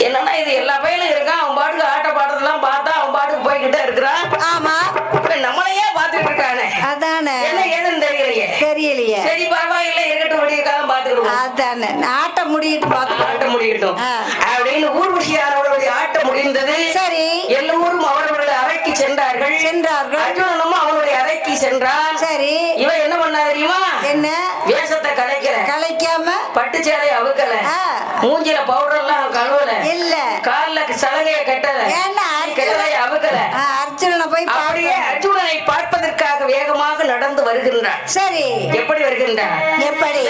ஏன்னா இது எல்லா பையனும் இருக்கான் அவன் பாட்டுக்கு ஆட்ட பாடுறதெல்லாம் பார்த்தா அவன் பாட்டுக்கு போய்கிட்டே இருக்கிறான் ஆமா. இப்ப நம்மளையே பார்த்துட்டு இருக்கானே. அதானே. என்ன ஏதுன்னு தெரியலையே. தெரியலையே. சரி பரவாயில்ல இருக்கட்டும் விடிய காலம் பார்த்துக்கிடுவோம். அதானே. ஆட்ட முடியிட்டு பார்த்து ஆட்ட முடியட்டும். அப்படின்னு ஊர்வசியானவர்களுடைய ஆட்டம் முடிந்தது. சரி. எல்லோரும் அவரவர்கள் அறைக்கு சென்றார்கள். சென்றார்கள். என்ன? வேஷத்தை கலைக்கல. கலைக்காம? பட்டு சேலையை அவுக்கல. மூஞ்சில பவுடர் எல்லாம் கழுவல. இல்ல. கால்ல சலகைய கட்டல. கட்டளைய அவுக்கல. அர்ஜுனனை போய் அப்படியே அர்ஜுனனை பார்ப்பதற்காக வேகமாக நடந்து வருகின்றான். சரி. எப்படி வருகின்றான்? எப்படி?